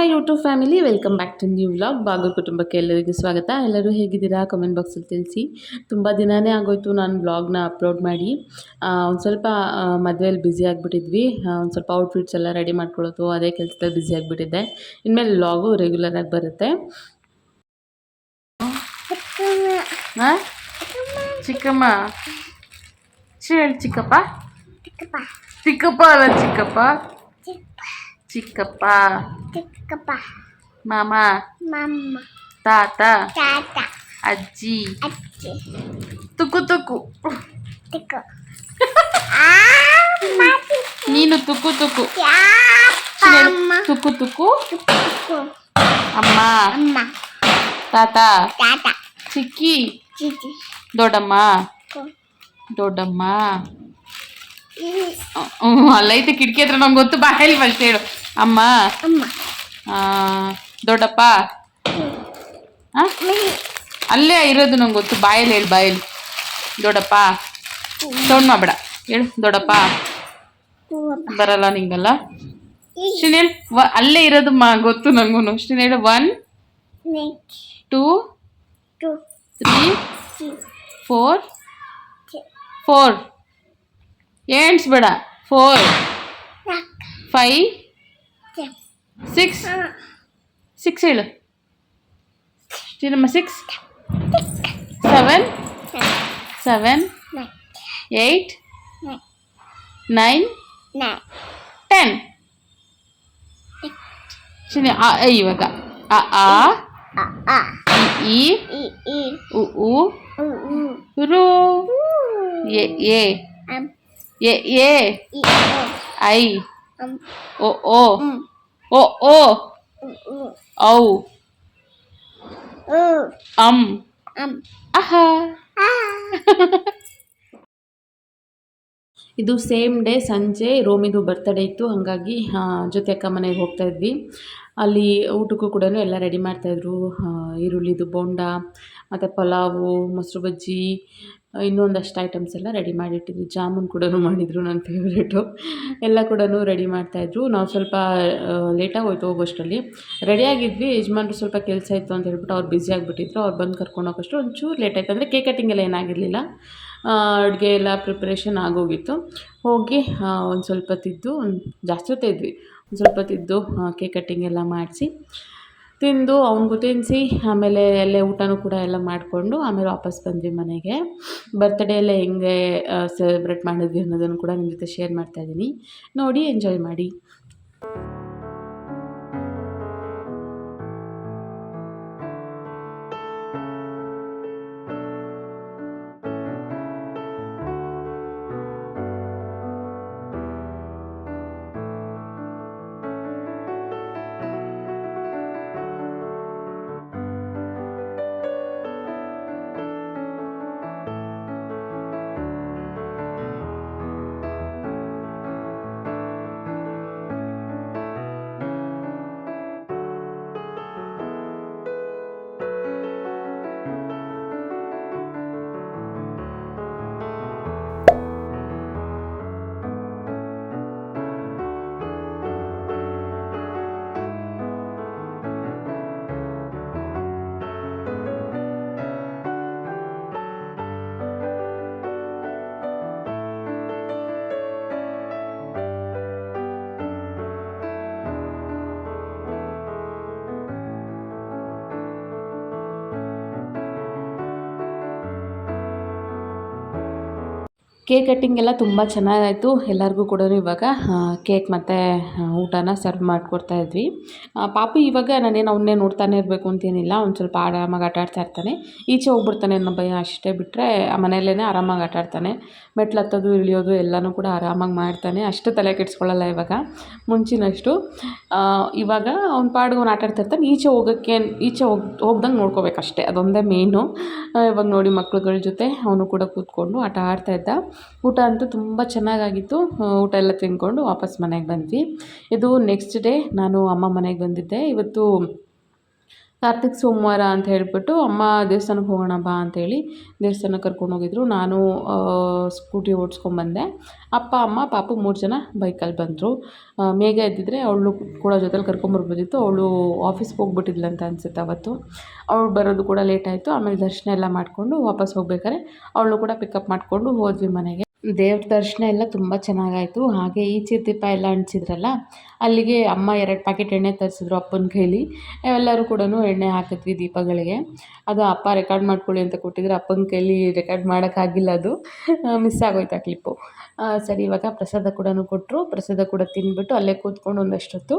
My YouTube family welcome back to new vlog. ಬಾಗು ಕುಟುಂಬಕ್ಕೆ ಎಲ್ಲರಿಗೂ ಸ್ವಾಗತ. ಎಲ್ಲರೂ ಹೇಗಿದ್ದೀರಾ? ಕಮೆಂಟ್ ಬಾಕ್ಸಲ್ಲಿ ತಿಳಿಸಿ. ತುಂಬ ದಿನವೇ ಆಗೋಯ್ತು ನಾನು ವ್ಲಾಗ್ನ ಅಪ್ಲೋಡ್ ಮಾಡಿ. ಒಂದು ಸ್ವಲ್ಪ ಮದುವೆಯಲ್ಲಿ ಬ್ಯುಸಿ ಆಗಿಬಿಟ್ಟಿದ್ವಿ. ಒಂದು ಸ್ವಲ್ಪ ಔಟ್ಫಿಟ್ಸ್ ಎಲ್ಲ ರೆಡಿ ಮಾಡ್ಕೊಳ್ಳೋದು ಅದೇ ಕೆಲಸದಲ್ಲಿ ಬ್ಯುಸಿ ಆಗಿಬಿಟ್ಟಿದ್ದೆ. ಇನ್ಮೇಲೆ ವ್ಲಾಗು ರೆಗ್ಯುಲರಾಗಿ ಬರುತ್ತೆ. ಹಾಂ ಚಿಕ್ಕಮ್ಮ. ಹೇಳಿ ಚಿಕ್ಕಪ್ಪ. ಚಿಕ್ಕಪ್ಪ ಅಲ್ಲ ಚಿಕ್ಕಪ್ಪ. చిక్కప్ప. చిక్కప్ప. మామ. మమ్మ తాత. తాత. అజ్జి. అజ్జి. తుకు తుకు తుకు నేను తుకు తుకు తుకు తుకు అమ్మా. అమ్మ. తాత. తాత. చిక్కి. చిక్కి. దొడమ్మ దొడమ్మ ಹ್ಞೂ ಅಲ್ಲೈತೆ ಕಿಟಕಿ ಹತ್ರ ನಂಗೆ ಗೊತ್ತು. ಬಾಯಲ್ಲಿ ಫಸ್ಟ್ ಹೇಳು. ಅಮ್ಮ. ದೊಡ್ಡಪ್ಪ. ಅಲ್ಲೇ ಇರೋದು ನಂಗೆ ಗೊತ್ತು. ಬಾಯಲ್ಲಿ ಹೇಳು ಬಾಯಲ್ಲಿ. ದೊಡ್ಡಪ್ಪ. ಸೌಂಡ್ ಮಾಡಬೇಡ. ಹೇಳು ದೊಡ್ಡಪ್ಪ. ಬರಲ್ಲ ನಿಂಗಲ್ಲ. ವ ಅಲ್ಲೇ ಇರೋದು ಮಾ ಗೊತ್ತು ನಂಗೂ ಶ್ರೀನೇಳು ಒನ್ ನೆಕ್ two three four four ಏಣ್ಸ್ಬೇಡ four ನಾಕ್ ಫೈವ್ ಸಿ ಸಿಕ್ಸ್ ಸಿಕ್ಸ್ ಹೇಳು ಶ್ರೀನಮ್ಮ ಸಿಕ್ಸ್ ಸೆವೆನ್ ಸೆವೆನ್ ನಾಕ್ ಏಯ್ಟ್ ನಾಕ್ ನೈನ್ ನಾಕ್ ಟೆನ್ ಶ್ರೀನಿ ಆ ಐ ಇವಾಗ ಅ ಆ ಆ ಆ ಇ ಈ ಈ ಉ ಉ ಉ ಉ ರು ಊ ಎ ಎ ಏ ಎ ಐ ಓ ಓ ಓ ಓ ಔ ಅಂ ಅಹ. ಇದು ಸೇಮ್ ಡೇ ಸಂಜೆ ರೋಮಿದು ಬರ್ತಡೇ ಇತ್ತು ಹಾಗಾಗಿ ಜೊತೆ ಅಕ್ಕ ಮನೆಗೆ ಹೋಗ್ತಾ ಇದ್ವಿ. ಅಲ್ಲಿ ಊಟಕ್ಕೂ ಕೂಡ ಎಲ್ಲ ರೆಡಿ ಮಾಡ್ತಾಯಿದ್ರು ಈರುಳ್ಳಿದು ಬೋಂಡ ಮತ್ತು ಪಲಾವು ಮೊಸರು ಬಜ್ಜಿ ಇನ್ನೊಂದಷ್ಟು ಐಟಮ್ಸ್ ಎಲ್ಲ ರೆಡಿ ಮಾಡಿಟ್ಟಿದ್ವಿ. ಜಾಮೂನ್ ಕೂಡ ಮಾಡಿದರು ನನ್ನ ಫೇವ್ರೇಟು ಎಲ್ಲ ಕೂಡ ರೆಡಿ ಮಾಡ್ತಾಯಿದ್ರು. ನಾವು ಸ್ವಲ್ಪ ಲೇಟಾಗಿ ಹೋಯ್ತು ಹೋಗೋಷ್ಟರಲ್ಲಿ ರೆಡಿಯಾಗಿದ್ವಿ ಯಜಮಾನ್ರು ಸ್ವಲ್ಪ ಕೆಲಸ ಇತ್ತು ಅಂತ ಹೇಳ್ಬಿಟ್ಟು ಅವ್ರು ಬ್ಯುಸಿ ಆಗಿಬಿಟ್ಟಿದ್ರು. ಅವ್ರು ಬಂದು ಕರ್ಕೊಂಡು ಹೋಗೋಷ್ಟು ಒಂಚೂರು ಲೇಟ್ ಆಯ್ತು. ಅಂದರೆ ಕೇಕ್ ಕಟ್ಟಿಂಗ್ ಎಲ್ಲ ಏನಾಗಿರಲಿಲ್ಲ. ಅಡುಗೆ ಎಲ್ಲ ಪ್ರಿಪ್ರೇಷನ್ ಆಗೋಗಿತ್ತು. ಹೋಗಿ ಒಂದು ಸ್ವಲ್ಪ ತಿದ್ದು ಜಾಸ್ತಿ ಹೊತ್ತಿದ್ವಿ ಒಂದು ಸ್ವಲ್ಪ ತಿದ್ದು ಕೇಕ್ ಕಟ್ಟಿಂಗ್ ಎಲ್ಲ ಮಾಡಿಸಿ. ತಿಂದು ಅವ್ನಿಗೂ ತಿನ್ನಿಸಿ ಆಮೇಲೆ ಅಲ್ಲೇ ಊಟನೂ ಕೂಡ ಎಲ್ಲ ಮಾಡಿಕೊಂಡು ಆಮೇಲೆ ವಾಪಸ್ ಬಂದ್ವಿ ಮನೆಗೆ. ಬರ್ತ್ಡೇ ಎಲ್ಲ ಹೆಂಗೆ ಸೆಲೆಬ್ರೇಟ್ ಮಾಡಿದ್ವಿ ಅನ್ನೋದನ್ನು ಕೂಡ ನಿಮ್ಮ ಜೊತೆ ಶೇರ್ ಮಾಡ್ತಾಯಿದ್ದೀನಿ ನೋಡಿ ಎಂಜಾಯ್ ಮಾಡಿ. ಕೇಕ್ ಕಟ್ಟಿಂಗ್ ಎಲ್ಲ ತುಂಬ ಚೆನ್ನಾಗಾಯಿತು. ಎಲ್ಲರಿಗೂ ಕೂಡ ಇವಾಗ ಕೇಕ್ ಮತ್ತು ಊಟನ ಸರ್ವ್ ಮಾಡಿಕೊಡ್ತಾ ಇದ್ವಿ. ಪಾಪು ಇವಾಗ ನಾನೇನು ಅವನ್ನೇ ನೋಡ್ತಾನೆ ಇರಬೇಕು ಅಂತೇನಿಲ್ಲ. ಒಂದು ಸ್ವಲ್ಪ ಆರಾಮಾಗಿ ಆಟ ಆಡ್ತಾ ಇರ್ತಾನೆ. ಈಚೆ ಹೋಗ್ಬಿಡ್ತಾನೆ ಅನ್ನೋ ಭಯ ಅಷ್ಟೇ ಬಿಟ್ಟರೆ ಆ ಮನೆಯಲ್ಲೇ ಆರಾಮಾಗಿ ಆಟ ಆಡ್ತಾನೆ. ಮೆಟ್ಲು ಹತ್ತೋದು, ಇಳಿಯೋದು ಎಲ್ಲನೂ ಕೂಡ ಆರಾಮಾಗಿ ಮಾಡ್ತಾನೆ. ಅಷ್ಟು ತಲೆ ಕೆಡಿಸ್ಕೊಳ್ಳಲ್ಲ ಇವಾಗ, ಮುಂಚಿನಷ್ಟು. ಇವಾಗ ಅವ್ನ ಪಾಡಿಗೆ ಅವ್ನು ಆಟ ಆಡ್ತಾ ಇರ್ತಾನೆ. ಈಚೆ ಹೋಗೋಕ್ಕೆ, ಈಚೆ ಹೋಗಿ, ಹೋಗ್ದಂಗೆ ನೋಡ್ಕೋಬೇಕಷ್ಟೇ. ಅದೊಂದೇ ಮೇಯ್ನು ಇವಾಗ ನೋಡಿ ಮಕ್ಳುಗಳ ಜೊತೆ ಅವನು ಕೂಡ ಕೂತ್ಕೊಂಡು ಆಟ ಆಡ್ತಾ ಇದ್ದ. ಊಟ ಅಂತೂ ತುಂಬ ಚೆನ್ನಾಗಾಗಿತ್ತು. ಊಟ ಎಲ್ಲ ತಿಂದ್ಕೊಂಡು ವಾಪಸ್ ಮನೆಗೆ ಬಂದ್ವಿ. ಇದು ನೆಕ್ಸ್ಟ್ ಡೇ ನಾನು ಅಮ್ಮ ಮನೆಗೆ ಬಂದಿದ್ದೆ. ಇವತ್ತು ಕಾರ್ತಿಕ್ ಸೋಮವಾರ ಅಂತ ಹೇಳಿಬಿಟ್ಟು ಅಮ್ಮ ದೇವಸ್ಥಾನಕ್ಕೆ ಹೋಗೋಣ ಬಾ ಅಂತೇಳಿ ದೇವಸ್ಥಾನಕ್ಕೆ ಕರ್ಕೊಂಡು ಹೋಗಿದ್ರು. ನಾನು ಸ್ಕೂಟಿ ಓಡಿಸ್ಕೊಂಬಂದೆ ಅಪ್ಪ, ಅಮ್ಮ, ಪಾಪು ಮೂರು ಜನ ಬೈಕಲ್ಲಿ ಬಂದರು. ಮೇಘ ಎದ್ದಿದ್ರೆ ಅವಳು ಕೂಡ ಜೊತೆಲಿ ಕರ್ಕೊಂಬರ್ಬೋದಿತ್ತು ಅವಳು ಆಫೀಸ್ಗೆ ಹೋಗ್ಬಿಟ್ಟಿದ್ಲಂತ ಅನಿಸುತ್ತೆ ಅವತ್ತು. ಅವಳು ಬರೋದು ಕೂಡ ಲೇಟ್ ಆಯಿತು. ಆಮೇಲೆ ದರ್ಶನ ಎಲ್ಲ ಮಾಡಿಕೊಂಡು ವಾಪಸ್ ಹೋಗ್ಬೇಕಾದ್ರೆ ಅವಳು ಕೂಡ ಪಿಕಪ್ ಮಾಡಿಕೊಂಡು ಹೋದ್ವಿ ಮನೆಗೆ. ದೇವ್ರ ದರ್ಶನ ಎಲ್ಲ ತುಂಬ ಚೆನ್ನಾಗಾಯಿತು. ಹಾಗೆ ಈಚೆ ದೀಪ ಎಲ್ಲ ಅಂಟಿಸಿದ್ರಲ್ಲ ಅಲ್ಲಿಗೆ ಅಮ್ಮ ಎರಡು ಪ್ಯಾಕೆಟ್ ಎಣ್ಣೆ ತರಿಸಿದ್ರು ಅಪ್ಪನ ಕೈಲಿ. ಎಲ್ಲರೂ ಕೂಡ ಎಣ್ಣೆ ಹಾಕಿದ್ವಿ ದೀಪಗಳಿಗೆ. ಅದು ಅಪ್ಪ ರೆಕಾರ್ಡ್ ಮಾಡ್ಕೊಳ್ಳಿ ಅಂತ ಕೊಟ್ಟಿದ್ರು. ಅಪ್ಪನ ಕೈಲಿ ರೆಕಾರ್ಡ್ ಮಾಡೋಕ್ಕಾಗಿಲ್ಲ ಅದು. ಮಿಸ್ ಆಗೋಯ್ತು ಆ ಕ್ಲಿಪ್ಪು ಸರಿ, ಇವಾಗ ಪ್ರಸಾದ ಕೂಡ ಕೊಟ್ಟರು ಪ್ರಸಾದ ಕೂಡ ತಿಂದ್ಬಿಟ್ಟು ಅಲ್ಲೇ ಕೂತ್ಕೊಂಡು ಒಂದಷ್ಟೊತ್ತು.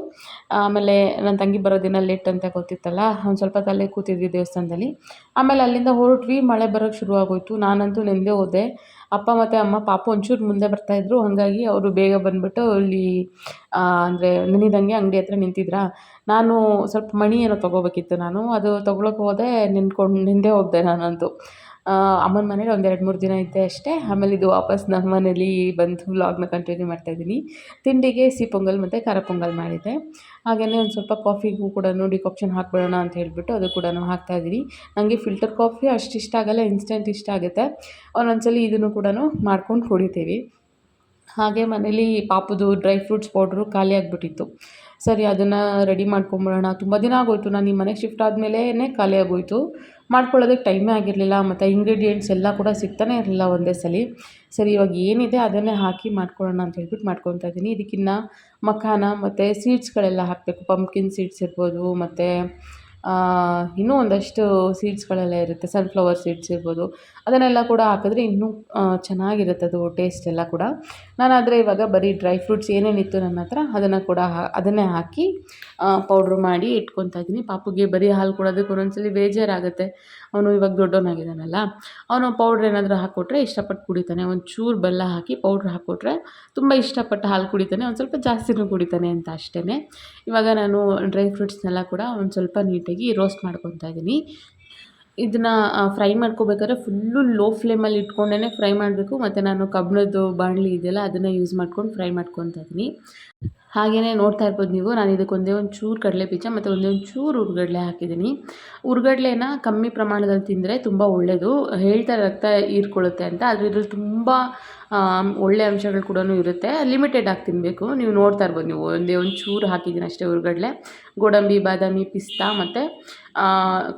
ಆಮೇಲೆ ನನ್ನ ತಂಗಿ ಬರೋ ದಿನ ಲೇಟ್ ಅಂತ ಗೊತ್ತಿತ್ತಲ್ಲ, ಒಂದು ಸ್ವಲ್ಪ ಅಲ್ಲೇ ಕೂತಿದ್ವಿ ದೇವಸ್ಥಾನದಲ್ಲಿ. ಆಮೇಲೆ ಅಲ್ಲಿಂದ ಹೊರಟ್ವಿ. ಮಳೆ ಬರೋಕ್ಕೆ ಶುರು ಆಗೋಯ್ತು ನಾನಂತೂ ನೆಂದೇ ಹೋದೆ. ಅಪ್ಪ ಮತ್ತು ಅಮ್ಮ ಪಾಪು ಒಂಚೂರು ಮುಂದೆ ಬರ್ತಾಯಿದ್ರು ಹಾಗಾಗಿ ಅವರು ಬೇಗ ಬಂದುಬಿಟ್ಟು ಇಲ್ಲಿ ಅಂದರೆ ನೆನೆದಂಗೆ ಅಂಗಡಿ ಹತ್ರ ನಿಂತಿದ್ರಾ? ನಾನು ಸ್ವಲ್ಪ ಮಣಿ ಏನೋ ತೊಗೋಬೇಕಿತ್ತು ನಾನು. ಅದು ತೊಗೊಳಕ್ಕೆ ಹೋದೆ, ನಿಂತ್ಕೊಂಡು, ನಿಂದೆ ಹೋಗ್ದೆ ನಾನಂತೂ. ಅಮ್ಮನ ಮನೇಲಿ ಒಂದು ಎರಡು ಮೂರು ದಿನ ಇದ್ದೆ ಅಷ್ಟೇ. ಆಮೇಲೆ ಇದು ವಾಪಸ್ ನಮ್ಮ ಮನೇಲಿ ಬಂದು ವ್ಲಾಗ್ನ ಕಂಟಿನ್ಯೂ ಮಾಡ್ತಾಯಿದ್ದೀನಿ ತಿಂಡಿಗೆ ಸಿಹಿ ಪೊಂಗಲ್ ಮತ್ತು ಖಾರ ಪೊಂಗಲ್ ಮಾಡಿದ್ದೆ. ಹಾಗೆಯೇ ಒಂದು ಸ್ವಲ್ಪ ಕಾಫಿಗೂ ಕೂಡ ಡಿಕಾಕ್ಷನ್ ಹಾಕ್ಬಿಡೋಣ ಅಂತ ಹೇಳಿಬಿಟ್ಟು ಅದು ಕೂಡ ಹಾಕ್ತಾಯಿದ್ದೀನಿ ನನಗೆ ಫಿಲ್ಟರ್ ಕಾಫಿ ಅಷ್ಟು ಇಷ್ಟ ಆಗಲ್ಲ ಇನ್ಸ್ಟೆಂಟ್ ಇಷ್ಟ ಆಗುತ್ತೆ. ಒಂದೊಂದು ಸಲ ಇದನ್ನು ಕೂಡ ಮಾಡ್ಕೊಂಡು ಕುಡಿತೀವಿ. ಹಾಗೆ ಮನೇಲಿ ಪಾಪದು ಡ್ರೈ ಫ್ರೂಟ್ಸ್ ಪೌಡ್ರು ಖಾಲಿ ಆಗಿಬಿಟ್ಟಿತ್ತು. ಸರಿ, ಅದನ್ನು ರೆಡಿ ಮಾಡ್ಕೊಂಬಿಡೋಣ. ತುಂಬ ದಿನ ಆಗೋಯ್ತು. ನಾನು ಈ ಮನೆಗೆ ಶಿಫ್ಟ್ ಆದಮೇಲೇ ಖಾಲಿ ಆಗೋಯ್ತು. ಮಾಡ್ಕೊಳ್ಳೋದಕ್ಕೆ ಟೈಮೇ ಆಗಿರಲಿಲ್ಲ, ಮತ್ತು ಇಂಗ್ರೀಡಿಯೆಂಟ್ಸ್ ಎಲ್ಲ ಕೂಡ ಸಿಗ್ತಾನೆ ಇರಲಿಲ್ಲ ಒಂದೇ ಸಲ. ಸರಿ, ಇವಾಗ ಏನಿದೆ ಅದನ್ನೇ ಹಾಕಿ ಮಾಡ್ಕೊಳ್ಳೋಣ ಅಂತ ಹೇಳ್ಬಿಟ್ಟು ಮಾಡ್ಕೊತಾ ಇದ್ದೀನಿ. ಇದಕ್ಕಿನ್ನ ಮಖಾನ, ಮತ್ತು ಸೀಡ್ಸ್ಗಳೆಲ್ಲ ಹಾಕಬೇಕು. ಪಂಪ್ಕಿನ್ ಸೀಡ್ಸ್ ಇರ್ಬೋದು, ಮತ್ತು ಇನ್ನೂ ಒಂದಷ್ಟು ಸೀಡ್ಸ್ಗಳೆಲ್ಲ ಇರುತ್ತೆ. ಸನ್ಫ್ಲವರ್ ಸೀಡ್ಸ್ ಇರ್ಬೋದು. ಅದನ್ನೆಲ್ಲ ಕೂಡ ಹಾಕಿದ್ರೆ ಇನ್ನೂ ಚೆನ್ನಾಗಿರುತ್ತೆ ಅದು ಟೇಸ್ಟ್ ಎಲ್ಲ ಕೂಡ. ನಾನು ಆದರೆ ಇವಾಗ ಬರೀ ಡ್ರೈ ಫ್ರೂಟ್ಸ್ ಏನೇನಿತ್ತು ನನ್ನ ಹತ್ರ, ಅದನ್ನು ಕೂಡ ಅದನ್ನೇ ಹಾಕಿ ಪೌಡ್ರ್ ಮಾಡಿ ಇಟ್ಕೊತಾ ಇದ್ದೀನಿ. ಪಾಪುಗೆ ಬರೀ ಹಾಲು ಕೊಡೋದಕ್ಕೆ ಒಂದೊಂದ್ಸಲಿ ಬೇಜಾರಾಗುತ್ತೆ. ಅವನು ಇವಾಗ ದೊಡ್ಡವನಾಗಿದ್ದಾನಲ್ಲ, ಅವನು ಪೌಡ್ರ್ ಏನಾದರೂ ಹಾಕ್ಕೊಟ್ರೆ ಇಷ್ಟಪಟ್ಟು ಕುಡಿತಾನೆ. ಒಂದು ಚೂರು ಬೆಲ್ಲ ಹಾಕಿ ಪೌಡ್ರ್ ಹಾಕ್ಕೊಟ್ರೆ ತುಂಬ ಇಷ್ಟಪಟ್ಟು ಹಾಲು ಕುಡಿತಾನೆ. ಒಂದು ಸ್ವಲ್ಪ ಜಾಸ್ತಿನೂ ಕುಡಿತಾನೆ ಅಂತ ಅಷ್ಟೇ ಇವಾಗ ನಾನು ಡ್ರೈ ಫ್ರೂಟ್ಸ್ನೆಲ್ಲ ಕೂಡ ಒಂದು ಸ್ವಲ್ಪ ನೀಟಾಗಿ ರೋಸ್ಟ್ ಮಾಡ್ಕೊತಾ ಇದ್ದೀನಿ. ಇದನ್ನು ಫ್ರೈ ಮಾಡ್ಕೋಬೇಕಾದ್ರೆ ಫುಲ್ಲು ಲೋ ಫ್ಲೇಮಲ್ಲಿ ಇಟ್ಕೊಂಡೇ ಫ್ರೈ ಮಾಡಬೇಕು. ಮತ್ತು ನಾನು ಕಬ್ಬಣದ್ದು ಬಾಣಲಿ ಇದೆಯಲ್ಲ, ಅದನ್ನು ಯೂಸ್ ಮಾಡ್ಕೊಂಡು ಫ್ರೈ ಮಾಡ್ಕೊತಾ ಇದ್ದೀನಿ. ಹಾಗೆಯೇ ನೋಡ್ತಾ ಇರ್ಬೋದು ನೀವು, ನಾನು ಇದಕ್ಕೆ ಒಂದೇ ಒಂದು ಚೂರು ಕಡಲೆ ಬೀಜ ಮತ್ತು ಒಂದೇ ಒಂದು ಚೂರು ಉರ್ಗಡ್ಲೆ ಹಾಕಿದ್ದೀನಿ. ಉರ್ಗಡ್ಲೆನ ಕಮ್ಮಿ ಪ್ರಮಾಣದಲ್ಲಿ ತಿಂದರೆ ತುಂಬ ಒಳ್ಳೆಯದು ಹೇಳ್ತಾರೆ ರಕ್ತ ಹೀರ್ಕೊಳ್ಳುತ್ತೆ ಅಂತ. ಆದರೆ ಇದ್ರಲ್ಲಿ ತುಂಬ ಒಳ್ಳೆಯ ಅಂಶಗಳು ಕೂಡ ಇರುತ್ತೆ. ಲಿಮಿಟೆಡ್ ಆಗಿ ತಿನ್ನಬೇಕು ನೀವು ನೋಡ್ತಾ ಇರ್ಬೋದು ನೀವು. ಒಂದೇ ಒಂದು ಚೂರು ಹಾಕಿದ್ದೀನಿ ಅಷ್ಟೇ ಹುರ್ಗಡ್ಲೆ. ಗೋಡಂಬಿ, ಬಾದಾಮಿ, ಪಿಸ್ತಾ ಮತ್ತು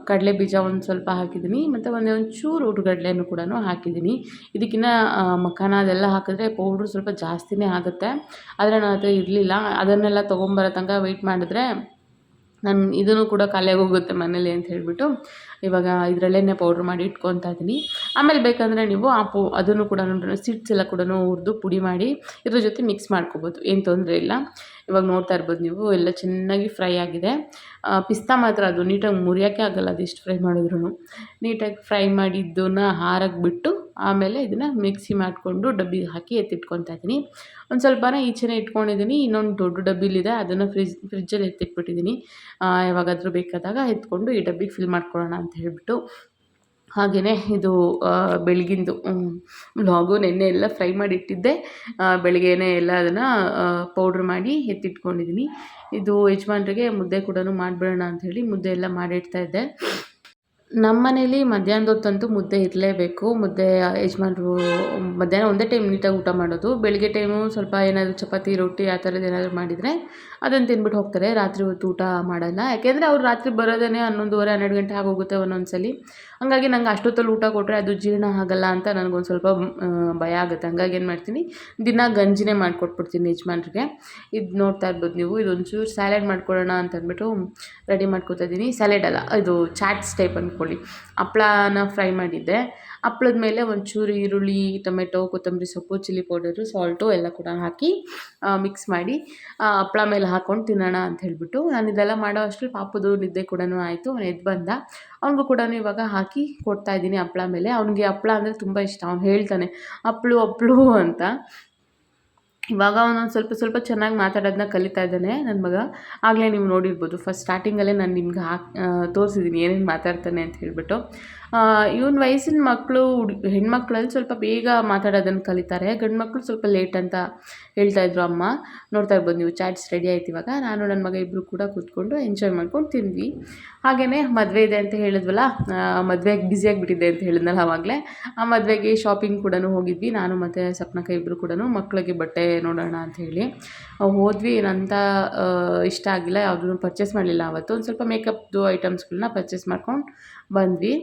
ಕಡಲೆ ಬೀಜ ಒಂದು ಸ್ವಲ್ಪ ಹಾಕಿದ್ದೀನಿ ಮತ್ತು ಒಂದೇ ಒಂದು ಚೂರು ಹುರ್ಗಡ್ಲೆನೂ ಕೂಡ ಹಾಕಿದ್ದೀನಿ ಇದಕ್ಕಿಂತ ಮಖಾನ ಅದೆಲ್ಲ ಹಾಕಿದ್ರೆ ಪೌಡ್ರು ಸ್ವಲ್ಪ ಜಾಸ್ತಿನೇ ಆಗುತ್ತೆ. ಆದರೆ ನಾನು ಹತ್ರ ಇರಲಿಲ್ಲ. ಅದನ್ನೆಲ್ಲ ತೊಗೊಂಬರೋ ತನಕ ವೆಯ್ಟ್ ಮಾಡಿದ್ರೆ ನಾನು ಇದನ್ನು ಕೂಡ ಖಾಲಿಯಾಗಿ ಹೋಗುತ್ತೆ ಮನೇಲಿ ಅಂತ ಹೇಳಿಬಿಟ್ಟು ಇವಾಗ ಇದರಲ್ಲೇ ಪೌಡ್ರ್ ಮಾಡಿ ಇಟ್ಕೊತಾ ಇದ್ದೀನಿ. ಆಮೇಲೆ ಬೇಕಂದರೆ ನೀವು ಆ ಪು, ಅದನ್ನು ಕೂಡ ಸೀಡ್ಸ್ ಎಲ್ಲ ಕೂಡ ಹುರಿದು ಪುಡಿ ಮಾಡಿ ಇದ್ರ ಜೊತೆ ಮಿಕ್ಸ್ ಮಾಡ್ಕೊಬೋದು, ಏನು ತೊಂದರೆ ಇಲ್ಲ. ಇವಾಗ ನೋಡ್ತಾ ಇರ್ಬೋದು ನೀವು. ಎಲ್ಲ ಚೆನ್ನಾಗಿ ಫ್ರೈ ಆಗಿದೆ. ಪಿಸ್ತಾ ಮಾತ್ರ ಅದು ನೀಟಾಗಿ ಮುರಿಯೋಕ್ಕೆ ಆಗೋಲ್ಲ ಅದೆಷ್ಟು ಫ್ರೈ ಮಾಡಿದ್ರು ನೀಟಾಗಿ ಫ್ರೈ ಮಾಡಿದ್ದನ್ನು ಹಾರಕ್ಕೆ ಬಿಟ್ಟು ಆಮೇಲೆ ಇದನ್ನು ಮಿಕ್ಸಿ ಮಾಡಿಕೊಂಡು ಡಬ್ಬಿಗೆ ಹಾಕಿ ಎತ್ತಿಟ್ಕೊತಾ ಇದ್ದೀನಿ. ಒಂದು ಸ್ವಲ್ಪನ ಈಚೆನೇ ಇಟ್ಕೊಂಡಿದ್ದೀನಿ. ಇನ್ನೊಂದು ದೊಡ್ಡ ಡಬ್ಬಿಲಿದೆ. ಅದನ್ನು ಫ್ರಿಜ್, ಫ್ರಿಜ್ಜಲ್ಲಿ ಎತ್ತಿಟ್ಬಿಟ್ಟಿದ್ದೀನಿ. ಯಾವಾಗಾದರೂ ಬೇಕಾದಾಗ ಎತ್ಕೊಂಡು ಈ ಡಬ್ಬಿಗೆ ಫಿಲ್ ಮಾಡ್ಕೊಳ್ಳೋಣ ಅಂತ ಹೇಳಿಬಿಟ್ಟು ಹಾಗೆಯೇ ಇದು ಬೆಳಗಿಂದು ವ್ಲಾಗು ನೆನ್ನೆ ಎಲ್ಲ ಫ್ರೈ ಮಾಡಿ ಇಟ್ಟಿದ್ದೆ ಬೆಳಗ್ಗೆನೇ ಎಲ್ಲ ಅದನ್ನು ಪೌಡ್ರ್ ಮಾಡಿ ಎತ್ತಿಟ್ಕೊಂಡಿದ್ದೀನಿ ಇದು ಯಜಮಾನ್ರಿಗೆ ಮುದ್ದೆ ಕೂಡ ಮಾಡಿಬಿಡೋಣ ಅಂಥೇಳಿ ಮುದ್ದೆ ಎಲ್ಲ ಮಾಡಿಡ್ತಾ ಇದ್ದೆ. ನಮ್ಮ ಮನೇಲಿ ಮಧ್ಯಾಹ್ನದ ಹೊತ್ತಂತೂ ಮುದ್ದೆ ಇರಲೇಬೇಕು. ಮುದ್ದೆ ಯಜಮಾನ್ರು ಮಧ್ಯಾಹ್ನ ಒಂದೇ ಟೈಮ್ ನೀಟಾಗಿ ಊಟ ಮಾಡೋದು. ಬೆಳಗ್ಗೆ ಟೈಮು ಸ್ವಲ್ಪ ಏನಾದರೂ ಚಪಾತಿ, ರೊಟ್ಟಿ ಆ ಥರದ್ದು ಏನಾದರೂ ಮಾಡಿದರೆ ಅದನ್ನು ತಿನ್ಬಿಟ್ಟು ಹೋಗ್ತಾರೆ. ರಾತ್ರಿ ಹೊತ್ತು ಊಟ ಮಾಡಲ್ಲ. ಯಾಕೆಂದರೆ ಅವ್ರು ರಾತ್ರಿ ಬರೋದೇ ಹನ್ನೊಂದುವರೆ, ಹನ್ನೆರಡು ಗಂಟೆ ಆಗೋಗುತ್ತೆ ಒಂದೊಂದು ಸಲ ಹಂಗಾಗಿ ನಂಗೆ ಅಷ್ಟೊತ್ತಲ್ಲಿ ಊಟ ಕೊಟ್ಟರೆ ಅದು ಜೀರ್ಣ ಆಗಲ್ಲ ಅಂತ ನನಗೊಂದು ಸ್ವಲ್ಪ ಭಯ ಆಗುತ್ತೆ. ಹಂಗಾಗಿ ಏನು ಮಾಡ್ತೀನಿ, ದಿನ ಗಂಜಿನೇ ಮಾಡಿಕೊಟ್ಬಿಡ್ತೀನಿ ಯಜಮಾನ್ರಿಗೆ. ಇದು ನೋಡ್ತಾ ಇರ್ಬೋದು ನೀವು. ಇದೊಂಚೂರು ಸ್ಯಾಲೆಡ್ ಮಾಡ್ಕೊಳ್ಳೋಣ ಅಂತ ಅಂದ್ಬಿಟ್ಟು ರೆಡಿ ಮಾಡ್ಕೊತಾ ಇದ್ದೀನಿ. ಸ್ಯಾಲೆಡ್ ಅಲ್ಲ, ಇದು ಚಾಟ್ಸ್ ಟೈಪ್ ಹಪ್ಳನ ಫ್ರೈ ಮಾಡಿದ್ದೆ. ಹಪ್ಳದ ಮೇಲೆ ಒಂಚೂರು ಈರುಳ್ಳಿ, ಟೊಮೆಟೊ, ಕೊತ್ತಂಬರಿ ಸೊಪ್ಪು, ಚಿಲ್ಲಿ ಪೌಡರು, ಸಾಲ್ಟು ಎಲ್ಲ ಕೂಡ ಹಾಕಿ ಮಿಕ್ಸ್ ಮಾಡಿ ಹಪ್ಳ ಮೇಲೆ ಹಾಕ್ಕೊಂಡು ತಿನ್ನೋಣ ಅಂತ ಹೇಳಿಬಿಟ್ಟು ನಾನು ಇದೆಲ್ಲ ಮಾಡೋ ಅಷ್ಟು ಪಾಪುದು ನಿದ್ದೆ ಕೂಡ ಆಯಿತು. ಅವನು ಎದ್ದು ಬಂದ. ಅವ್ನಿಗೂ ಕೂಡ ಇವಾಗ ಹಾಕಿ ಕೊಡ್ತಾ ಇದ್ದೀನಿ ಹಪ್ಳ ಮೇಲೆ. ಅವನಿಗೆ ಹಪ್ಳ ಅಂದರೆ ತುಂಬ ಇಷ್ಟ. ಅವ್ನು ಹೇಳ್ತಾನೆ ಹಪ್ಪಳು ಹಪ್ಪಳು ಅಂತ. ಇವಾಗ ಅವನೊಂದು ಸ್ವಲ್ಪ ಸ್ವಲ್ಪ ಚೆನ್ನಾಗಿ ಮಾತಾಡೋದನ್ನ ಕಲಿತಾ ಇದ್ದಾನೆ ನನ್ನ ಮಗ. ಆಗಲೇ ನೀವು ನೋಡಿರ್ಬೋದು ಫಸ್ಟ್ ಸ್ಟಾರ್ಟಿಂಗಲ್ಲೇ ನಾನು ನಿಮ್ಗೆ ಹಾಕಿ ತೋರಿಸಿದ್ದೀನಿ ಏನೇನು ಮಾತಾಡ್ತಾನೆ ಅಂತ ಹೇಳಿಬಿಟ್ಟು. ಇವನ ವಯಸ್ಸಿನ ಮಕ್ಕಳು ಹುಡ್ ಹೆಣ್ಮಕ್ಳಲ್ಲಿ ಸ್ವಲ್ಪ ಬೇಗ ಮಾತಾಡೋದನ್ನು ಕಲಿತಾರೆ. ಗಂಡು ಮಕ್ಕಳು ಸ್ವಲ್ಪ ಲೇಟ್ ಅಂತ ಹೇಳ್ತಾಯಿದ್ರು ಅಮ್ಮ. ನೋಡ್ತಾ ಇರ್ಬೋದು ನೀವು ಚಾಟ್ಸ್ ರೆಡಿ ಆಯ್ತು ಇವಾಗ. ನಾನು ನನ್ನ ಮಗ ಇಬ್ಬರು ಕೂಡ ಕೂತ್ಕೊಂಡು ಎಂಜಾಯ್ ಮಾಡ್ಕೊಂಡು ತಿಂದ್ವಿ. ಹಾಗೆಯೇ ಮದುವೆ ಇದೆ ಅಂತ ಹೇಳಿದ್ವಲ್ಲ ಮದುವೆಗೆ ಬ್ಯುಸಿಯಾಗಿಬಿಟ್ಟಿದ್ದೆ ಅಂತ ಹೇಳಿದ್ನಲ್ಲ ಆವಾಗಲೇ ಆ ಮದುವೆಗೆ ಶಾಪಿಂಗ್ ಕೂಡ ಹೋಗಿದ್ವಿ. ನಾನು ಮತ್ತು ಸಪ್ನಕ ಇಬ್ಬರು ಕೂಡ ಮಕ್ಕಳಿಗೆ ಬಟ್ಟೆ ನೋಡೋಣ ಅಂತ ಹೇಳಿ. ಹೋದ್ವಿ. ಏನಂತ ಇಷ್ಟ ಆಗಿಲ್ಲ. ಯಾವುದನ್ನು ಪರ್ಚೇಸ್ ಮಾಡಲಿಲ್ಲ ಅವತ್ತು. ಒಂದು ಸ್ವಲ್ಪ ಮೇಕಪ್ದು ಐಟಮ್ಸ್ಗಳನ್ನ ಪರ್ಚೇಸ್ ಮಾಡ್ಕೊಂಡು ಬಂದ್ವಿ.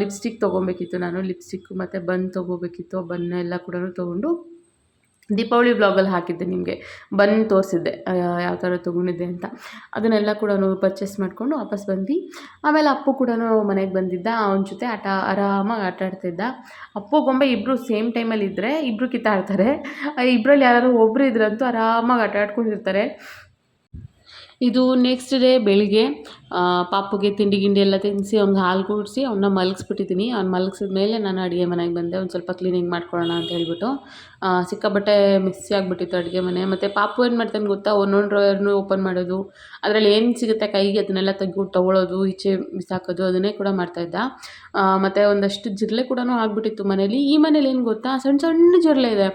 ಲಿಪ್ಸ್ಟಿಕ್ ತೊಗೊಬೇಕಿತ್ತು ನಾನು. ಲಿಪ್ಸ್ಟಿಕ್ಕು ಮತ್ತು ಬನ್ ತೊಗೋಬೇಕಿತ್ತು. ಬನ್ನೆಲ್ಲ ಕೂಡ ತೊಗೊಂಡು ದೀಪಾವಳಿ ಬ್ಲಾಗಲ್ಲಿ ಹಾಕಿದ್ದೆ ನಿಮಗೆ. ಬನ್ ತೋರಿಸಿದ್ದೆ. ಯಾವ ಥರ ತೊಗೊಂಡಿದ್ದೆ ಅಂತ. ಅದನ್ನೆಲ್ಲ ಕೂಡ ಪರ್ಚೇಸ್ ಮಾಡಿಕೊಂಡು ವಾಪಸ್ ಬಂದ್ವಿ. ಆಮೇಲೆ ಅಪ್ಪು ಕೂಡ ಮನೆಗೆ ಬಂದಿದ್ದ. ಅವನ ಜೊತೆ ಆಟ, ಆರಾಮಾಗಿ ಆಟ ಆಡ್ತಿದ್ದ. ಅಪ್ಪು, ಗೊಂಬೆ ಇಬ್ಬರು ಸೇಮ್ ಟೈಮಲ್ಲಿ ಇದ್ದರೆ ಇಬ್ಬರು ಕಿತ್ತಾಡ್ತಾರೆ. ಇಬ್ಬರಲ್ಲಿ ಯಾರಾದ್ರು ಒಬ್ಬರು ಇದ್ರಂತೂ ಆರಾಮಾಗಿ ಆಟ ಆಡ್ಕೊಂಡಿರ್ತಾರೆ. ಇದು ನೆಕ್ಸ್ಟ್ ಡೇ ಬೆಳಿಗ್ಗೆ ಪಾಪುಗೆ ತಿಂಡಿ ಗಿಂಡಿ ಎಲ್ಲ ತಿನ್ನಿಸಿ ಅವ್ನಿಗೆ ಹಾಲು ಕೂಡಿಸಿ ಅವನ್ನ ಮಲಗಿಸ್ಬಿಟ್ಟಿದ್ದೀನಿ ಅವ್ನು ಮಲಗಿಸಿದ ಮೇಲೆ ನಾನು ಅಡುಗೆ ಮನೆಗೆ ಬಂದೆ. ಒಂದು ಸ್ವಲ್ಪ ಕ್ಲೀನಿಂಗ್ ಮಾಡ್ಕೊಳ್ಳೋಣ ಅಂತ ಹೇಳ್ಬಿಟ್ಟು ಸಿಕ್ಕಾಪಟ್ಟೆ ಮಿಕ್ಸಿ ಆಗಿಬಿಟ್ಟಿತ್ತು ಅಡುಗೆ ಮನೆ. ಮತ್ತು ಪಾಪು ಏನು ಮಾಡ್ತಾನೆ ಗೊತ್ತಾ? ಒಂದೊಂದು ಡ್ರಾಯರ್ನು ಓಪನ್ ಮಾಡೋದು. ಅದರಲ್ಲಿ ಏನು ಸಿಗುತ್ತೆ? ಕೈಗೆ ಅದನ್ನೆಲ್ಲ ತೆಗೆದು ತೊಗೊಳೋದು, ಈಚೆ ಬಿಸಾಕೋದು, ಅದನ್ನೇ ಕೂಡ ಮಾಡ್ತಾಯಿದ್ದ ಮತ್ತು ಒಂದಷ್ಟು ಜಿರಳೆ ಕೂಡ ಆಗಿಬಿಟ್ಟಿತ್ತು ಮನೇಲಿ. ಈ ಮನೇಲಿ ಏನು ಗೊತ್ತಾ? ಸಣ್ಣ ಸಣ್ಣ ಜಿರಳೆ ಇದೆ.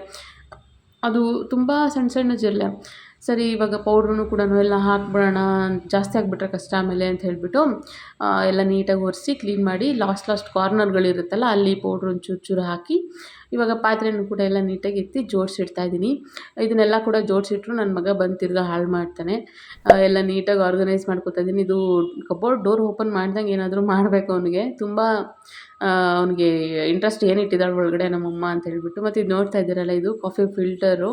ಅದು ತುಂಬ ಸಣ್ಣ ಸಣ್ಣ ಜಿರಳೆ. ಸರಿ, ಇವಾಗ ಪೌಡ್ರೂ ಕೂಡ ಎಲ್ಲ ಹಾಕ್ಬಿಡೋಣ, ಜಾಸ್ತಿ ಆಗಿಬಿಟ್ರೆ ಕಷ್ಟ ಆಮೇಲೆ ಅಂತ ಹೇಳಿಬಿಟ್ಟು ಎಲ್ಲ ನೀಟಾಗಿ ಒರೆಸಿ ಕ್ಲೀನ್ ಮಾಡಿ, ಲಾಸ್ಟ್ ಲಾಸ್ಟ್ ಕಾರ್ನರ್ಗಳಿರುತ್ತಲ್ಲ, ಅಲ್ಲಿ ಪೌಡ್ರ್ ಒಂಚೂರು ಚೂರು ಹಾಕಿ, ಇವಾಗ ಪಾತ್ರೆಯನ್ನು ಕೂಡ ಎಲ್ಲ ನೀಟಾಗಿ ಎತ್ತಿ ಜೋಡಿಸಿಡ್ತಾ ಇದ್ದೀನಿ. ಇದನ್ನೆಲ್ಲ ಕೂಡ ಜೋಡಿಸಿಟ್ರು ನನ್ನ ಮಗ ಬಂದು ತಿರ್ಗಾ ಹಾಳು ಮಾಡ್ತಾನೆ. ಎಲ್ಲ ನೀಟಾಗಿ ಆರ್ಗನೈಸ್ ಮಾಡ್ಕೊತಾ ಇದ್ದೀನಿ. ಇದು ಕಬೋರ್ಡ್ ಡೋರ್ ಓಪನ್ ಮಾಡ್ದಂಗೆ ಏನಾದರೂ ಮಾಡಬೇಕು ಅವನಿಗೆ. ತುಂಬ ಅವನಿಗೆ ಇಂಟ್ರೆಸ್ಟ್ ಏನು ಇಟ್ಟಿದ್ದಾಳೆ ಒಳಗಡೆ ನಮ್ಮಮ್ಮ ಅಂತ ಹೇಳಿಬಿಟ್ಟು. ಮತ್ತು ಇದು ನೋಡ್ತಾ ಇದ್ದೀರಲ್ಲ, ಇದು ಕಾಫಿ ಫಿಲ್ಟರು.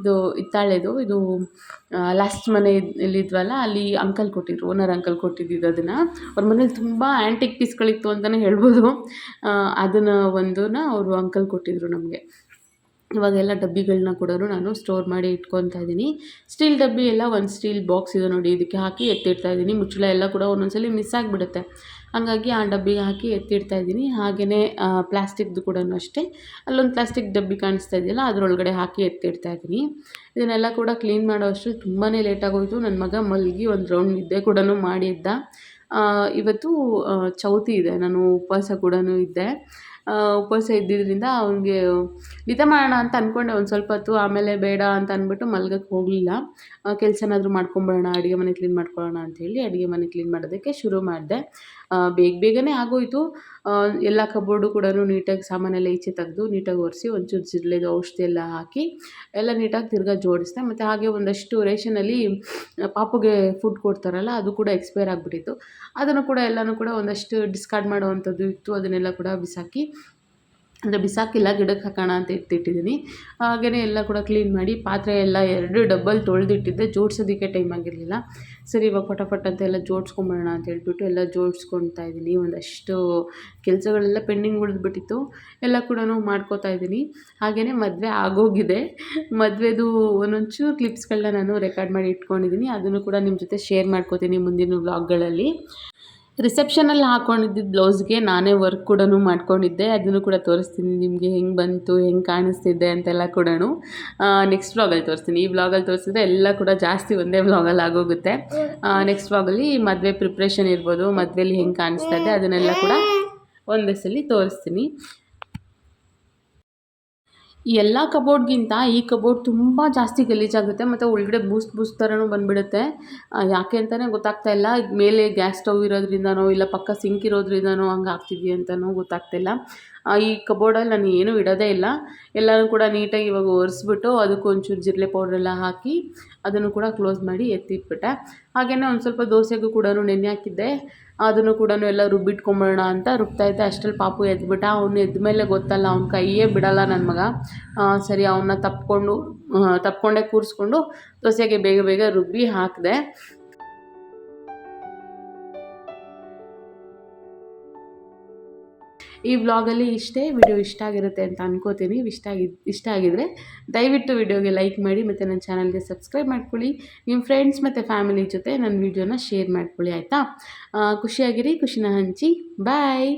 ಇದು ಇತ್ತಾಳೆದು ಇದು ಲಾಸ್ಟ್ ಮನೆ ಇದ್ವಲ್ಲ ಅಲ್ಲಿ ಅಂಕಲ್ ಕೊಟ್ಟಿದ್ರು ಓನರ್ ಅಂಕಲ್ ಕೊಟ್ಟಿದ್ದಿದ್ದು ಅದನ್ನು. ಅವ್ರ ಮನೇಲಿ ತುಂಬ ಆ್ಯಂಟಿಕ್ ಪೀಸ್ಗಳಿತ್ತು ಅಂತಲೇ ಹೇಳ್ಬೋದು. ಅದನ್ನು ಒಂದನ್ನ ಅವರು ಅಂಕಲ್ ಕೊಟ್ಟಿದ್ರು ನಮಗೆ. ಇವಾಗೆಲ್ಲ ಡಬ್ಬಿಗಳನ್ನ ಕೂಡ ನಾನು ಸ್ಟೋರ್ ಮಾಡಿ ಇಟ್ಕೊತಾ ಇದ್ದೀನಿ. ಸ್ಟೀಲ್ ಡಬ್ಬಿ ಎಲ್ಲ ಒಂದು ಸ್ಟೀಲ್ ಬಾಕ್ಸ್ ಇದೆ ನೋಡಿ, ಇದಕ್ಕೆ ಹಾಕಿ ಎತ್ತಿಡ್ತಾ ಇದ್ದೀನಿ. ಮುಚ್ಚಳ ಎಲ್ಲ ಕೂಡ ಒಂದೊಂದ್ಸಲಿ ಮಿಸ್ ಆಗಿಬಿಡುತ್ತೆ. ಹಂಗಾಗಿ ಆ ಡಬ್ಬಿಗೆ ಹಾಕಿ ಎತ್ತಿಡ್ತಾ ಇದ್ದೀನಿ. ಹಾಗೆಯೇ ಪ್ಲಾಸ್ಟಿಕ್ದು ಕೂಡ ಅಷ್ಟೇ. ಅಲ್ಲೊಂದು ಪ್ಲಾಸ್ಟಿಕ್ ಡಬ್ಬಿ ಕಾಣಿಸ್ತಾ ಇದೆಯಲ್ಲ, ಅದರೊಳಗಡೆ ಹಾಕಿ ಎತ್ತಿಡ್ತಾ ಇದ್ದೀನಿ. ಇದನ್ನೆಲ್ಲ ಕೂಡ ಕ್ಲೀನ್ ಮಾಡೋ ಅಷ್ಟು ತುಂಬಾ ಲೇಟಾಗೋಯಿತು. ನನ್ನ ಮಗ ಮಲಗಿ ಒಂದು ರೌಂಡ್ ನಿದ್ದೆ ಕೂಡ ಮಾಡಿದ್ದ. ಇವತ್ತು ಚೌತಿ ಇದೆ. ನಾನು ಉಪವಾಸ ಕೂಡ ಇದ್ದೆ. ಉಪವಾಸ ಇದ್ದಿದ್ದರಿಂದ ಅವನಿಗೆ ನಿದ್ದೆ ಮಾಡೋಣ ಅಂತ ಅಂದ್ಕೊಂಡೆ ಒಂದು ಸ್ವಲ್ಪ ಹೊತ್ತು ಆಮೇಲೆ ಬೇಡ ಅಂತ ಅಂದ್ಬಿಟ್ಟು ಮಲ್ಗಕ್ಕೆ ಹೋಗಲಿಲ್ಲ. ಕೆಲಸನಾದರೂ ಮಾಡ್ಕೊಂಬಿಡೋಣ ಅಡುಗೆ ಮನೆ ಕ್ಲೀನ್ ಮಾಡ್ಕೊಳ್ಳೋಣ ಹೇಳಿ ಅಡುಗೆ ಮನೆ ಕ್ಲೀನ್ ಮಾಡೋದಕ್ಕೆ ಶುರು ಮಾಡಿದೆ. ಬೇಗ ಬೇಗನೆ ಆಗೋಯಿತು. ಎಲ್ಲ ಕಬೋರ್ಡು ಕೂಡ ನೀಟಾಗಿ ಸಾಮಾನೆಲ್ಲ ಈಚೆ ತೆಗೆದು ನೀಟಾಗಿ ಒರೆಸಿ ಒಂಚೂರು ಜಿರಳೆದು ಔಷಧಿ ಎಲ್ಲ ಹಾಕಿ ಎಲ್ಲ ನೀಟಾಗಿ ತಿರ್ಗಾ ಜೋಡಿಸಿದೆ. ಮತ್ತು ಹಾಗೆ ಒಂದಷ್ಟು ರೇಷನಲ್ಲಿ ಪಾಪುಗೆ ಫುಡ್ ಕೊಡ್ತಾರಲ್ಲ, ಅದು ಕೂಡ ಎಕ್ಸ್ಪೈರ್ ಆಗಿಬಿಟ್ಟಿತ್ತು. ಅದನ್ನು ಕೂಡ ಎಲ್ಲನೂ ಕೂಡ ಒಂದಷ್ಟು ಡಿಸ್ಕಾರ್ಡ್ ಮಾಡುವಂಥದ್ದು ಇತ್ತು. ಅದನ್ನೆಲ್ಲ ಕೂಡ ಬಿಸಾಕಿ, ಅಂದರೆ ಬಿಸಾಕಿಲ್ಲ, ಗಿಡಕ್ಕೆ ಹಾಕೋಣ ಅಂತ ಎತ್ತಿಟ್ಟಿದ್ದೀನಿ ಹಾಗೆಯೇ ಎಲ್ಲ ಕೂಡ ಕ್ಲೀನ್ ಮಾಡಿ, ಪಾತ್ರೆ ಎಲ್ಲ ಎರಡು ಡಬ್ಬಲ್ ತೊಳೆದಿಟ್ಟಿದ್ದೆ. ಜೋಡಿಸೋದಕ್ಕೆ ಟೈಮ್ ಆಗಿರಲಿಲ್ಲ. ಸರಿ, ಇವಾಗ ಪಟಾಪಟ್ ಅಂತ ಎಲ್ಲ ಜೋಡಿಸ್ಕೊಂಬಿಡೋಣ ಅಂತ ಹೇಳ್ಬಿಟ್ಟು ಎಲ್ಲ ಜೋಡಿಸ್ಕೊಳ್ತಾ ಇದ್ದೀನಿ. ಒಂದಷ್ಟು ಕೆಲಸಗಳೆಲ್ಲ ಪೆಂಡಿಂಗ್ ಉಳಿದ್ಬಿಟ್ಟಿತ್ತು. ಎಲ್ಲ ಕೂಡ ಮಾಡ್ಕೋತಾ ಇದ್ದೀನಿ. ಹಾಗೆಯೇ ಮದುವೆ ಆಗೋಗಿದೆ. ಮದುವೆದು ಒಂದೊಂಚೂರು ಕ್ಲಿಪ್ಸ್ಗಳನ್ನ ನಾನು ರೆಕಾರ್ಡ್ ಮಾಡಿ ಇಟ್ಕೊಂಡಿದ್ದೀನಿ. ಅದನ್ನು ಕೂಡ ನಿಮ್ಮ ಜೊತೆ ಶೇರ್ ಮಾಡ್ಕೋತೀನಿ ಮುಂದಿನ ವ್ಲಾಗ್ಗಳಲ್ಲಿ ರಿಸೆಪ್ಷನಲ್ಲಿ ಹಾಕ್ಕೊಂಡಿದ್ದ ಬ್ಲೌಸ್ಗೆ ನಾನೇ ವರ್ಕ್ ಕೂಡ ಮಾಡ್ಕೊಂಡಿದ್ದೆ. ಅದನ್ನು ಕೂಡ ತೋರಿಸ್ತೀನಿ. ನಿಮಗೆ ಹೆಂಗೆ ಬಂತು, ಹೆಂಗೆ ಕಾಣಿಸ್ತಿದ್ದೆ ಅಂತೆಲ್ಲ ಕೂಡ ನೆಕ್ಸ್ಟ್ ವ್ಲಾಗಲ್ಲಿ ತೋರಿಸ್ತೀನಿ. ಈ ವ್ಲಾಗಲ್ಲಿ ತೋರಿಸಿದ್ರೆ ಎಲ್ಲ ಕೂಡ ಜಾಸ್ತಿ ಒಂದೇ ವ್ಲಾಗಲ್ಲಿ ಆಗೋಗುತ್ತೆ. ನೆಕ್ಸ್ಟ್ ವ್ಲಾಗಲ್ಲಿ ಮದುವೆ ಪ್ರಿಪ್ರೇಷನ್ ಇರ್ಬೋದು ಮದುವೆಯಲ್ಲಿ ಹೆಂಗೆ ಕಾಣಿಸ್ತಾ ಇದೆ ಅದನ್ನೆಲ್ಲ ಕೂಡ ಒಂದೇ ಸಲ ತೋರಿಸ್ತೀನಿ. ಈ ಎಲ್ಲ ಕಬೋರ್ಡ್ಗಿಂತ ಈ ಕಬೋರ್ಡ್ ತುಂಬ ಜಾಸ್ತಿ ಗಲೀಜಾಗುತ್ತೆ ಮತ್ತು ಒಳಗಡೆ ಬೂಸ್ಟ್ ಬೂಸ್ಟ್ ಥರನೂ ಬಂದುಬಿಡುತ್ತೆ. ಯಾಕೆ ಅಂತಲೇ ಗೊತ್ತಾಗ್ತಾ ಇಲ್ಲ. ಮೇಲೆ ಗ್ಯಾಸ್ ಸ್ಟವ್ ಇರೋದ್ರಿಂದನೋ ಇಲ್ಲ ಪಕ್ಕ ಸಿಂಕ್ ಇರೋದ್ರಿಂದನೋ ಹಂಗೆ ಆಗ್ತಿದೆಯಾ ಅಂತಲೂ ಗೊತ್ತಾಗ್ತಾ ಇಲ್ಲ ಈ ಕಬೋರ್ಡಲ್ಲಿ ನಾನು ಏನೂ ಇಡೋದೇ ಇಲ್ಲ. ಎಲ್ಲನೂ ಕೂಡ ನೀಟಾಗಿ ಇವಾಗ ಒರೆಸ್ಬಿಟ್ಟು ಅದಕ್ಕೆ ಒಂಚೂರು ಜಿರಳೆ ಪೌಡ್ರೆಲ್ಲ ಹಾಕಿ ಅದನ್ನು ಕೂಡ ಕ್ಲೋಸ್ ಮಾಡಿ ಎತ್ತಿಟ್ಬಿಟ್ಟೆ. ಹಾಗೆಯೇ ಒಂದು ಸ್ವಲ್ಪ ದೋಸೆಗೂ ಕೂಡ ನೆನೆ ಹಾಕಿದ್ದೆ. ಅದನ್ನು ಕೂಡ ಎಲ್ಲ ರುಬ್ಬಿಟ್ಕೊಂಬಿಡೋಣ ಅಂತ ರುಬ್ತಾ ಇದ್ದೆ. ಅಷ್ಟ್ರಲ್ಲಿ ಪಾಪು ಎದ್ಬಿಟ್ಟ. ಅವ್ನು ಎದ್ದ ಮೇಲೆ ಗೊತ್ತಲ್ಲ, ಅವ್ನ ಕೈಯೇ ಬಿಡಲ್ಲ ನನ್ನ ಮಗ. ಸರಿ ಅವನ್ನ ತಪ್ಪಿಕೊಂಡು ತಪ್ಪಿಕೊಂಡೇ ಕೂರಿಸ್ಕೊಂಡು, ದೋಸೆಗೆ ಬೇಗ ಬೇಗ ರುಬ್ಬಿ ಹಾಕಿದೆ. ಈ ವ್ಲಾಗಲ್ಲಿ ಇಷ್ಟೇ ವಿಡಿಯೋ ಇಷ್ಟ ಆಗಿರುತ್ತೆ ಅಂತ ಅನ್ಕೋತೀನಿ. ಇಷ್ಟ ಆಗಿ, ಇಷ್ಟ ಆಗಿದ್ರೆ ದಯವಿಟ್ಟು ವಿಡಿಯೋಗೆ ಲೈಕ್ ಮಾಡಿ ಮತ್ತು ನನ್ನ ಚಾನಲ್ಗೆ ಸಬ್ಸ್ಕ್ರೈಬ್ ಮಾಡ್ಕೊಳ್ಳಿ. ನಿಮ್ಮ ಫ್ರೆಂಡ್ಸ್ ಮತ್ತು ಫ್ಯಾಮಿಲಿ ಜೊತೆ ನನ್ನ ವಿಡಿಯೋನ ಶೇರ್ ಮಾಡ್ಕೊಳ್ಳಿ, ಆಯಿತಾ? ಖುಷಿಯಾಗಿರಿ, ಖುಷಿನ ಹಂಚಿ. ಬಾಯ್!